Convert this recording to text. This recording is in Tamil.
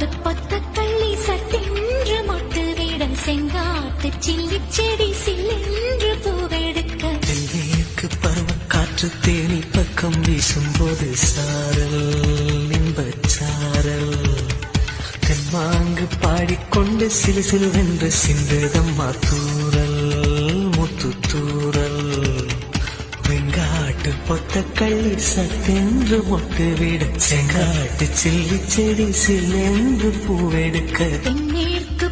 காட்டு பொத்த கள்ளி சட்டென்று மொட்டு விட செங்காட்டு சில்லி செடி சில்லென்று பூவெடுக்க. தென்மேற்கு பருவ காற்று தேனி பக்கம் வீசும்போது சாரல் இன்பச் சாரல் பாடிக்கொண்டு சிலு சிலுவென்று சிந்துதம்மா தூரல் முத்து தூரல். வெங்காட்டு பொத்த கள்ளி சத்தென்று மொட்டு விட செங்காட்டு சில்லி செடி சில்லென்று பூவெடுக்க தென்மேற்கு